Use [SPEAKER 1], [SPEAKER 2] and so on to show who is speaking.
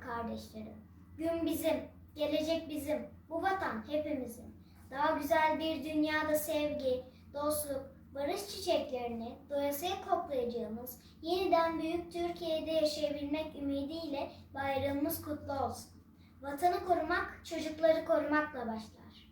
[SPEAKER 1] kardeşlerim. Gün bizim, gelecek bizim, bu vatan hepimizin. Daha güzel bir dünyada sevgi, dostluk, barış çiçeklerini doyasıya koklayacağımız yeniden büyük Türkiye'de yaşayabilmek ümidiyle bayramımız kutlu olsun. Vatanı korumak çocukları korumakla başlar.